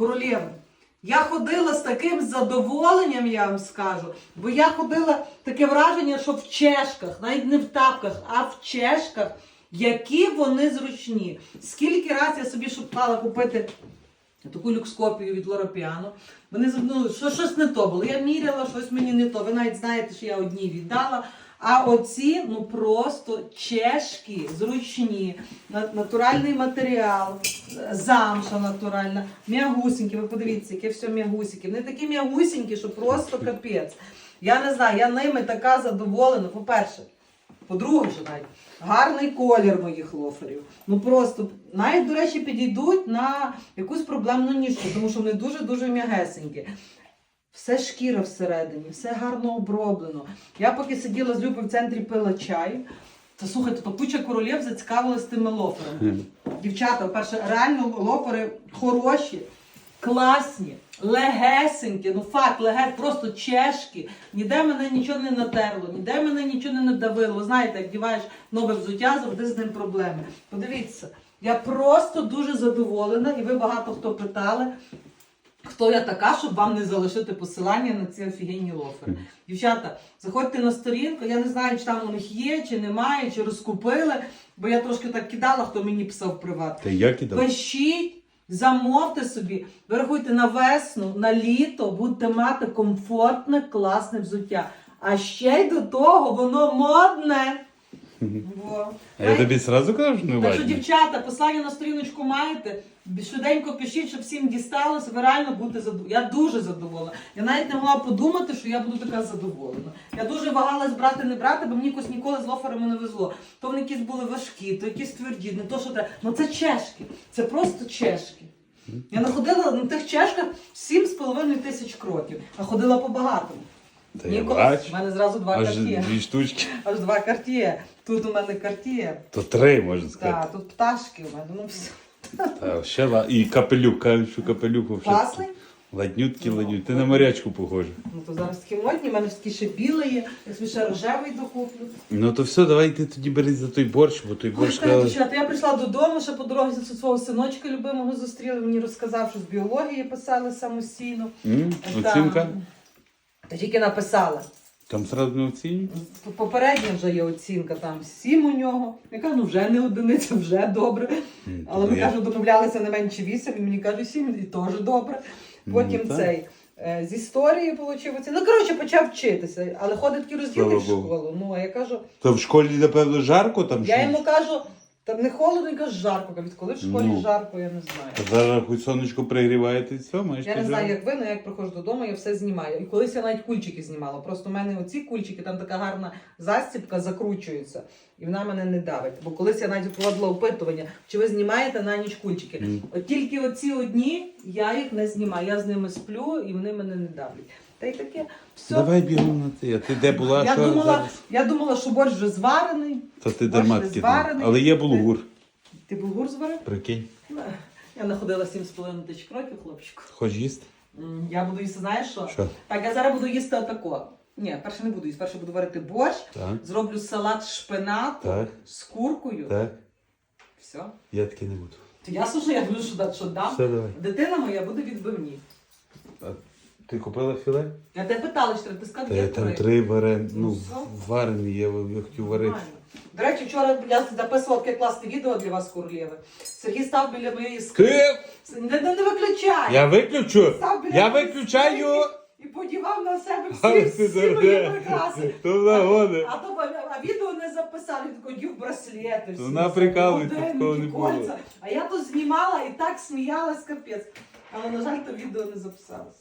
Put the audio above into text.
Королєва. Я ходила з таким задоволенням, я вам скажу. Бо я ходила таке враження, що в чешках, навіть не в тапках, а в чешках, які вони зручні. Скільки раз я собі шукала купити таку люкскопію від Лора Піано. Вони ну, що щось не то було. Я міряла, щось мені не то. Ви навіть знаєте, що я одній віддала. А оці ну просто чешки, зручні, натуральний матеріал, замша натуральна, м'ягусінькі. Ви подивіться, яке все м'ягусіньке. Вони такі м'ягусінькі, що просто капець. Я не знаю, я ними така задоволена. По-перше, по-друге, що навіть гарний колір моїх лоферів. Ну просто навіть, до речі, підійдуть на якусь проблемну ніжку, тому що вони дуже-дуже м'ягесенькі. Все шкіра всередині, все гарно оброблено. Я поки сиділа з Любою в центрі пила чай. То слухайте, то куча королів зацікавилась тими лоферами. Дівчата, перше, реально лофери хороші, класні, легесенькі, ну факт, леге, просто чешки. Ніде мене нічого не натерло, ніде мене нічого не надавило. Ви знаєте, як діваєш нове взуття, завжди з ним проблеми. Подивіться, я просто дуже задоволена, і ви багато хто питали. Хто я така, щоб вам не залишити посилання на ці офігенні лофери? Дівчата, заходьте на сторінку, я не знаю, чи там у них є, чи немає, чи розкупили, бо я трошки так кидала, хто мені писав приват. Та як і дав? Пишіть, замовте собі, ви рахуйте на весну, на літо, будете мати комфортне, класне взуття. А ще й до того воно модне. Во. А я тобі зразу кажу, що не Так що, важно. дівчата, послання на сторіночку маєте. Швиденько пишіть, щоб всім дісталося. Ви реально будете задоволені. Я дуже задоволена. Я навіть не могла подумати, що я буду така задоволена. Я дуже вагалась брати, не брати, бо мені якось ніколи з лоферами не везло. То вони якісь були важкі, то якісь тверді, не то, що треба. Ну це чешки. Це просто чешки. Я находила на тих чешках 7,5 тисяч кроків, а ходила по багатому. Та я бачу. У мене зразу два Аж картє. дві штучки. Аж два картє. Тут у мене картє. То три, можна сказати. Так, тут пташки у мене. Ну все. Та, ще ла... І капелюк, кажуть, що капелюк взагалі. Класний? Ладнютки, ладнютки. Ти на морячку похожа. Ну то зараз такі модні, в мене ж такі ще біле є, я собі ще рожевий докуплю. Ну то все, давай ти тоді бери за той борщ, бо той Ой, борщ так, сказали. дівчата, я прийшла додому, ще по дорозі за свого синочка любимого зустріли. Мені розказав, що з біології писали самостійно. М? Та- Оцінка? Та тільки написала. Там зразу не оцінюють? Попередня вже є оцінка, там сім у нього. Я кажу, ну вже не одиниця, вже добре. М, Але то ми я- кажу, домовлялися не менше вісім, він мені каже сім, і теж добре. Потім так. цей. е, З історії отримав оці. Ну, коротше, почав вчитися, але ходить такі розділи в Слава Богу. школу. Ну, а я кажу, То в школі, напевно, жарко там я щось? йому кажу, там не холодно, він жарко. Кажу, коли в школі Ну. жарко, я не знаю. Зараз хоч сонечко пригріваєте і все, маєш Я не знаю, як ви, але як приходжу додому, я все знімаю. І колись я навіть кульчики знімала. Просто в мене оці кульчики, там така гарна застібка закручується, і вона мене не давить. Бо колись я навіть проводила опитування, чи ви знімаєте на ніч кульчики. Мгм. От тільки оці одні, я їх не знімаю. Я з ними сплю і вони мене не давлять. Та й таке. Все. Давай бігом на ти. А ти де була? я, що думала, зараз? я думала, що борщ вже зварений. Та ти дарма зварений. Але є булгур. Ти булгур зварив? Прикинь. Я находила 7,5 тисяч кроків, хлопчику. Хоч їсти? М, Я буду їсти, знаєш що? Що? Так, я зараз буду їсти отако. Ні, перше не буду їсти. Перше буду варити борщ, Так. зроблю салат з шпинату Так. з куркою. Так. Все. Я таки не буду. То ясно, що я буду що, да- що дам. Все, давай. Дитина моя буде відбивні. А ти купила філе? Я тебе питала, що ти сказав, Та я там три варен, ну, все. варені, я, я хотів варити. Нормально. До речі, вчора я записувала таке класне відео для вас, Курлєви. Сергій став біля моєї скриньки. Ти? Не, не, не виключай! Я виключу! Став біля Я моєї виключаю! скриньки І подівав на себе всі, всі мої прикраси. То нагода. А то а відео не записали, він такий дів браслети. всі, Вона прикалується, годинники, такого не було. кольця. А я то знімала і так сміялась, капець. Але, на жаль, то відео не записалось.